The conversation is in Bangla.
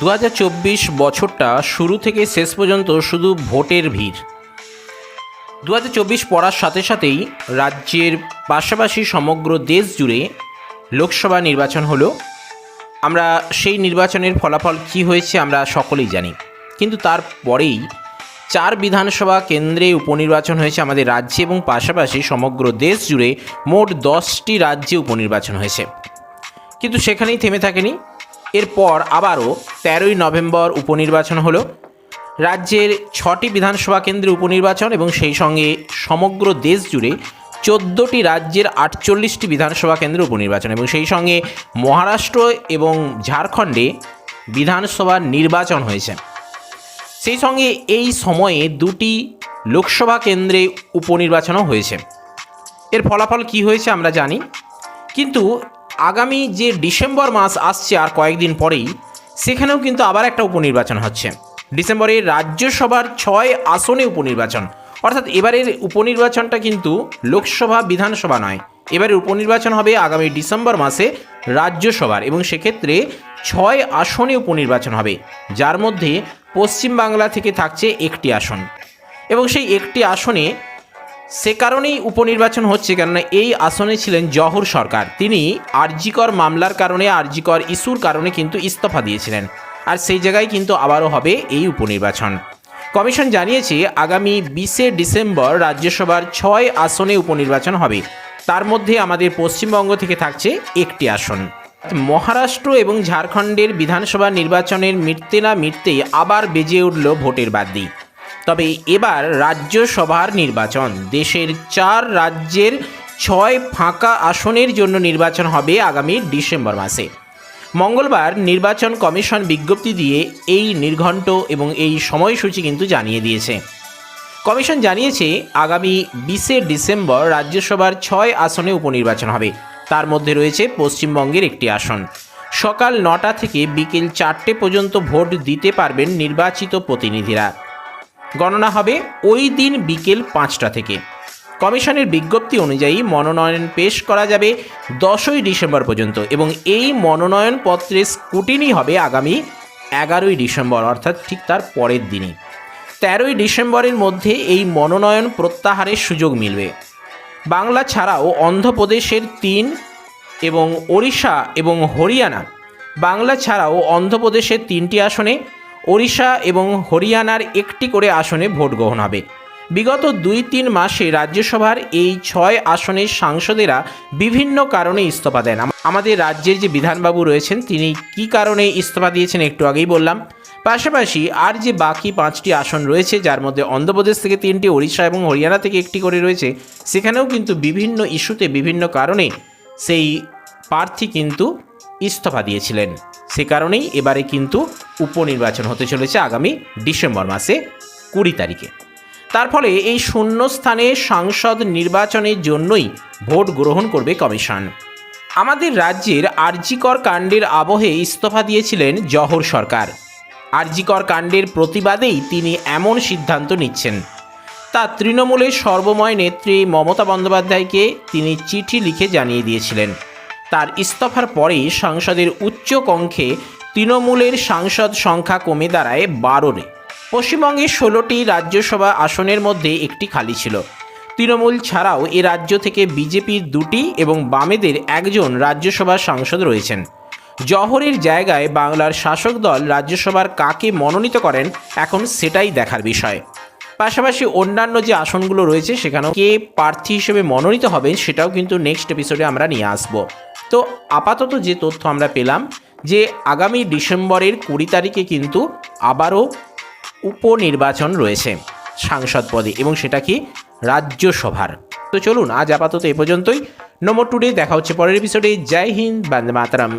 দু হাজার চব্বিশ বছরটা শুরু থেকে শেষ পর্যন্ত শুধু ভোটের ভিড়। দু হাজার চব্বিশ পড়ার সাথে সাথেই রাজ্যের পাশাপাশি সমগ্র দেশ জুড়ে লোকসভা নির্বাচন হলো। আমরা সেই নির্বাচনের ফলাফল কী হয়েছে আমরা সকলেই জানি। কিন্তু তারপরেই চার বিধানসভা কেন্দ্রে উপনির্বাচন হয়েছে আমাদের রাজ্যে এবং পাশাপাশি সমগ্র দেশ জুড়ে মোট দশটি রাজ্যে উপনির্বাচন হয়েছে। কিন্তু সেখানেই থেমে থাকেনি এরপর আবারও তেরোই নভেম্বর উপনির্বাচন হলো। রাজ্যের ছটি বিধানসভা কেন্দ্রে উপনির্বাচন এবং সেই সঙ্গে সমগ্র দেশ জুড়ে চোদ্দোটি রাজ্যের আটচল্লিশটি বিধানসভা কেন্দ্রে উপনির্বাচন এবং সেই সঙ্গে মহারাষ্ট্র এবং ঝাড়খণ্ডে বিধানসভা নির্বাচন হয়েছে। সেই সঙ্গে এই সময়ে দুটি লোকসভা কেন্দ্রে উপনির্বাচনও হয়েছে। এর ফলাফল কি হয়েছে আমরা জানি, কিন্তু আগামী যে ডিসেম্বর মাস আসছে আর কয়েকদিন পরেই, সেখানেও কিন্তু আবার একটা উপনির্বাচন হচ্ছে। ডিসেম্বরে রাজ্যসভার ছয় আসনে উপনির্বাচন। অর্থাৎ এবারের উপনির্বাচনটা কিন্তু লোকসভা, বিধানসভা নয়। এবারের উপনির্বাচন হবে আগামী ডিসেম্বর মাসে রাজ্যসভার এবং সেক্ষেত্রে ছয় আসনে উপনির্বাচন হবে, যার মধ্যে পশ্চিমবাংলা থেকে থাকছে একটি আসন। এবং সেই একটি আসনে সে কারণেই উপনির্বাচন হচ্ছে, কেননা এই আসনে ছিলেন জহর সরকার। তিনি আরজিকর মামলার কারণে, আরজিকর ইস্যুর কারণে কিন্তু ইস্তফা দিয়েছিলেন। আর সেই জায়গায় কিন্তু আবারও হবে এই উপনির্বাচন। কমিশন জানিয়েছে, আগামী বিশে ডিসেম্বর রাজ্যসভার ছয় আসনে উপনির্বাচন হবে। তার মধ্যে আমাদের পশ্চিমবঙ্গ থেকে থাকছে একটি আসন। মহারাষ্ট্র এবং ঝাড়খণ্ডের বিধানসভা নির্বাচনের মিটতে না মিটতেই আবার বেজে উঠল ভোটের বাদ্যি তবে এবার রাজ্যসভার নির্বাচন। দেশের চার রাজ্যের ছয় ফাঁকা আসনের জন্য নির্বাচন হবে আগামী ডিসেম্বর মাসে। মঙ্গলবার নির্বাচন কমিশন বিজ্ঞপ্তি দিয়ে এই নির্ঘণ্ট এবং এই সময়সূচি কিন্তু জানিয়ে দিয়েছে। কমিশন জানিয়েছে, আগামী বিশে ডিসেম্বর রাজ্যসভার ছয় আসনে উপনির্বাচন হবে। তার মধ্যে রয়েছে পশ্চিমবঙ্গের একটি আসন। সকাল নটা থেকে বিকেল চারটে পর্যন্ত ভোট দিতে পারবেন নির্বাচিত প্রতিনিধিরা। গণনা হবে ওই দিন বিকেল পাঁচটা থেকে। কমিশনের বিজ্ঞপ্তি অনুযায়ী মনোনয়ন পেশ করা যাবে দশই ডিসেম্বর পর্যন্ত এবং এই মনোনয়নপত্রের স্কুটিনি হবে আগামী এগারোই ডিসেম্বর, অর্থাৎ ঠিক তার পরের দিনই। তেরোই ডিসেম্বরের মধ্যে এই মনোনয়ন প্রত্যাহারের সুযোগ মিলবে। বাংলা ছাড়াও অন্ধ্রপ্রদেশের তিন এবং ওড়িশা এবং হরিয়ানা, বাংলা ছাড়াও অন্ধ্রপ্রদেশের তিনটি আসনে ওড়িশা এবং হরিয়ানার একটি করে আসনে ভোট গ্রহণ হবে। বিগত দুই তিন মাসে রাজ্যসভার এই ছয় আসনের সাংসদেরা বিভিন্ন কারণে ইস্তফা দেন। আম- আমাদের রাজ্যের যে বিধানবাবু রয়েছেন, তিনি কি কারণে ইস্তফা দিয়েছেন একটু আগেই বললাম। পাশাপাশি আর যে বাকি পাঁচটি আসন রয়েছে, যার মধ্যে অন্ধ্রপ্রদেশ থেকে তিনটি, ওড়িশা এবং হরিয়ানা থেকে একটি করে রয়েছে, সেখানেও কিন্তু বিভিন্ন ইস্যুতে বিভিন্ন কারণে সেই প্রার্থী কিন্তু ইস্তফা দিয়েছিলেন। সে কারণেই এবারে কিন্তু উপনির্বাচন হতে চলেছে আগামী ডিসেম্বর মাসে কুড়ি তারিখে। তার ফলে এই শূন্য স্থানে সাংসদ নির্বাচনের জন্যই ভোট গ্রহণ করবে কমিশন। আমাদের রাজ্যের আরজিকর কাণ্ডের আবহে ইস্তফা দিয়েছিলেন জহর সরকার। আরজিকর কাণ্ডের প্রতিবাদেই তিনি এমন সিদ্ধান্ত নিচ্ছেন। তা তৃণমূলের সর্বময় নেত্রী মমতা বন্দ্যোপাধ্যায়কে তিনি চিঠি লিখে জানিয়ে দিয়েছিলেন। তার ইস্তফার পরেই সংসদের উচ্চ তৃণমূলের সাংসদ সংখ্যা কমে দাঁড়ায় বারোরে। পশ্চিমবঙ্গে ষোলোটি রাজ্যসভা আসনের মধ্যে একটি খালি ছিল। তৃণমূল ছাড়াও এ রাজ্য থেকে বিজেপির দুটি এবং বামেদের একজন রাজ্যসভার সাংসদ রয়েছেন। জহরের জায়গায় বাংলার শাসক দল রাজ্যসভার কাকে মনোনীত করেন এখন সেটাই দেখার বিষয়। পাশাপাশি অন্যান্য যে আসনগুলো রয়েছে সেখানেও কে প্রার্থী হিসেবে মনোনীত হবেন সেটাও কিন্তু নেক্সট এপিসোডে আমরা নিয়ে আসব। তো আপাতত যে তথ্য আমরা পেলাম, যে আগামী ডিসেম্বরের কুড়ি তারিখে কিন্তু আবারও উপনির্বাচন রয়েছে সাংসদ পদে, এবং সেটা কি রাজ্যসভার। তো চলুন, আজ আপাতত এ পর্যন্তই। নম্বর টুডে দেখা হচ্ছে পরের এপিসোডে জয় হিন্দ, বন্দে মাতরম।